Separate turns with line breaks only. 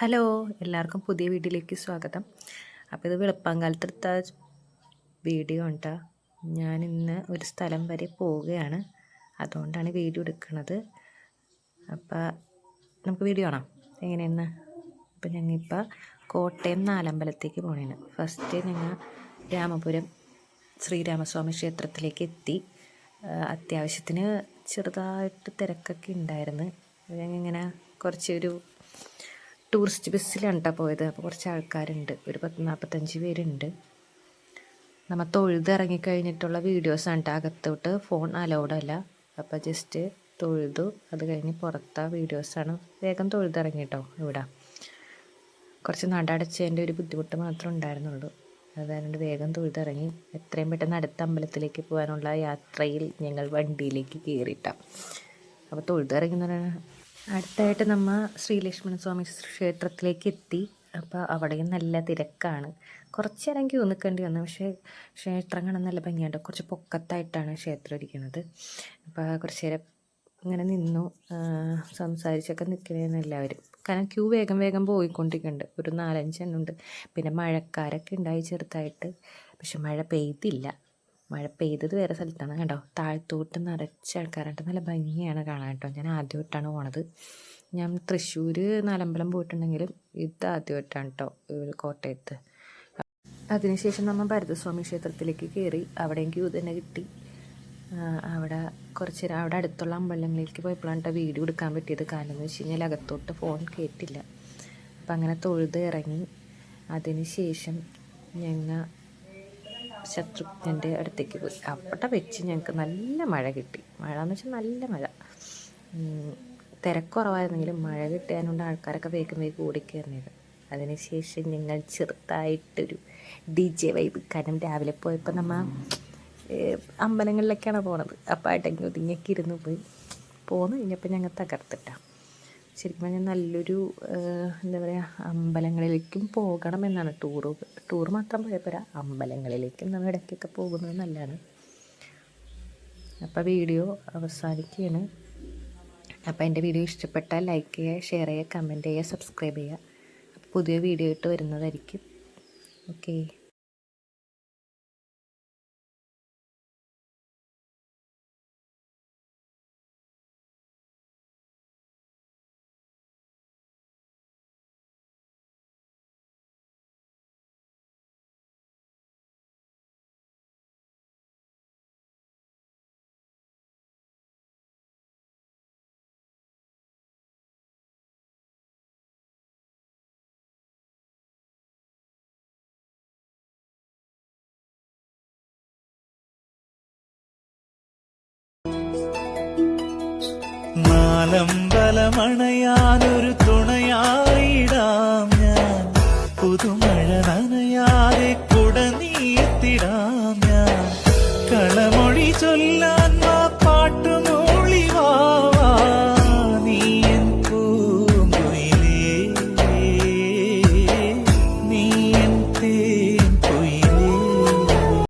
Hello എല്ലാവർക്കും പുതിയ വീഡിയോയിലേക്ക് സ്വാഗതം. അപ്പോൾ ഇത് വെളുപ്പാങ്കാലത്തെടുത്ത വീഡിയോ ഉണ്ട്. ഞാൻ ഇന്ന് ഒരു സ്ഥലം വരെ പോവുകയാണ്. അതുകൊണ്ടാണ് വീഡിയോ എടുക്കുന്നത്. അപ്പോൾ നമുക്ക് വീഡിയോ കാണാം. എങ്ങനെയെന്ന്? അപ്പോൾ ഞങ്ങളിപ്പോൾ കോട്ടയം നാലമ്പലത്തേക്ക് പോകണേന് ഫസ്റ്റ് ഞങ്ങൾ രാമപുരം ശ്രീരാമസ്വാമി ക്ഷേത്രത്തിലേക്ക് എത്തി. അത്യാവശ്യത്തിന് ചെറുതായിട്ട് തിരക്കൊക്കെ ഉണ്ടായിരുന്നു. ഞങ്ങൾ ഞങ്ങളിങ്ങനെ കുറച്ചൊരു ടൂറിസ്റ്റ് ബസ്സിലാണ് കേട്ടോ പോയത്. അപ്പോൾ കുറച്ച് ആൾക്കാരുണ്ട്. ഒരു പത്ത് നാൽപ്പത്തഞ്ച് പേരുണ്ട്. നമ്മൾ തൊഴുത് ഇറങ്ങിക്കഴിഞ്ഞിട്ടുള്ള വീഡിയോസാണ് കേട്ടോ അകത്തോട്ട് ഫോൺ അലൗഡല്ല. അപ്പോൾ ജസ്റ്റ് തൊഴുതു. അത് കഴിഞ്ഞ് പുറത്ത വീഡിയോസാണ്. വേഗം തൊഴുതിറങ്ങി കേട്ടോ ഇവിടെ. കുറച്ച് നടടച്ചതിന്റെ ഒരു ബുദ്ധിമുട്ട് മാത്രമേ ഉണ്ടായിരുന്നുള്ളൂ. അതുകൊണ്ട് വേഗം തൊഴുതിറങ്ങി എത്രയും പെട്ടെന്ന് അടുത്ത അമ്പലത്തിലേക്ക് പോകാനുള്ള യാത്രയിൽ ഞങ്ങൾ വണ്ടിയിലേക്ക് കയറിയിട്ടാണ് അപ്പോൾ തൊഴുതിറങ്ങി എന്ന് പറഞ്ഞാൽ അടുത്തായിട്ട് ശ്രീ ലക്ഷ്മണ സ്വാമി ക്ഷേത്രത്തിലേക്ക് എത്തി. അപ്പോൾ അവിടെയും നല്ല തിരക്കാണ്. കുറച്ച് ക്യൂ നിൽക്കേണ്ടി വന്നു. പക്ഷേ ക്ഷേത്രം കാണാൻ നല്ല ഭംഗിയുണ്ട്. കുറച്ച് പൊക്കത്തായിട്ടാണ് ക്ഷേത്രം ഇരിക്കുന്നത്. അപ്പോൾ കുറച്ച് നേരം ഇങ്ങനെ നിന്നു. സംസാരിച്ചൊക്കെ നിൽക്കണേന്ന് എല്ലാവരും. കാരണം ക്യൂ വേഗം വേഗം പോയിക്കൊണ്ടിരിക്കുന്നുണ്ട് ഒരു നാലഞ്ചെണ്ണം ഉണ്ട് പിന്നെ മഴക്കാരൊക്കെ ഉണ്ടായി ചെറുതായിട്ട്. പക്ഷെ മഴ പെയ്തില്ല. മഴ പെയ്തത് വേറെ സ്ഥലത്താണ് കേട്ടോ. താഴ്ത്തോട്ട് നിറച്ച ആൾക്കാരായിട്ട് നല്ല ഭംഗിയാണ് കാണാൻ കേട്ടോ. ഞാൻ ആദ്യമായിട്ടാണ് പോണത്. ഞാൻ തൃശ്ശൂർ നാലമ്പലം പോയിട്ടുണ്ടെങ്കിലും ഇത് ആദ്യമായിട്ടാണ് കേട്ടോ കോട്ടയത്ത്. അതിനുശേഷം നമ്മൾ ഭരതസ്വാമി ക്ഷേത്രത്തിലേക്ക് കയറി അവിടെയും ക്യൂ തന്നെ കിട്ടി. അവിടെ കുറച്ച് അവിടെ അടുത്തുള്ള അമ്പലങ്ങളിലേക്ക് പോയപ്പോഴാണ് വീഡിയോ എടുക്കാൻ പറ്റിയത്. കാരണം എന്ന് വെച്ച് കഴിഞ്ഞാൽ അകത്തോട്ട് ഫോൺ കേട്ടില്ല. അപ്പം അങ്ങനെ തൊഴുത് ഇറങ്ങി. അതിനുശേഷം ഞങ്ങൾ ശത്രുഘ്നന്റെ അടുത്തേക്ക് പോയി. അവിടെ വെച്ച് ഞങ്ങൾക്ക് നല്ല മഴ കിട്ടി. മഴ എന്ന് വെച്ചാൽ നല്ല മഴ. തിരക്കുറവായിരുന്നെങ്കിലും മഴ കിട്ടിയതുകൊണ്ട് ആൾക്കാരൊക്കെ വേഗം വേഗം ഓടിക്കയറുന്നത് അതിനുശേഷം ഞങ്ങൾ ചെറുതായിട്ടൊരു ഡി ജെ വൈബ് കാരണം രാവിലെ പോയപ്പോൾ നമ്മൾ അമ്പലങ്ങളിലൊക്കെയാണ് പോണത്. അപ്പോൾ അടങ്ങി ഒതുങ്ങിയൊക്കെ ഇരുന്ന് പോയി. പോന്ന് കഴിഞ്ഞപ്പോൾ ഞങ്ങൾ തകർത്തിട്ടാണ് ശരിക്കും പറഞ്ഞാൽ നല്ലൊരു എന്താ പറയുക അമ്പലങ്ങളിലേക്കും പോകണം എന്നാണ് ടൂറ് ടൂർ മാത്രം പോയാൽ പോരാ അമ്പലങ്ങളിലേക്കും നമ്മൾ ഇടയ്ക്കൊക്കെ പോകുന്നത് നല്ലതാണ്. അപ്പോൾ വീഡിയോ അവസാനിക്കുകയാണ് അപ്പോൾ എന്റെ വീഡിയോ ഇഷ്ടപ്പെട്ടാൽ ലൈക്ക് ചെയ്യുക ഷെയർ ചെയ്യുക കമന്റ് ചെയ്യുക സബ്സ്ക്രൈബ് ചെയ്യുക. പുതിയ വീഡിയോ ഇട്ട് വരുന്നതായിരിക്കും. ഓക്കേ
നാലമ്പലമണയാനൊരു തുണയായിടാം ഞാൻ. പുതുമഴ നനയാതെ കുടനീയത്തിടാം ഞാൻ. കളമൊഴി ചൊല്ലാ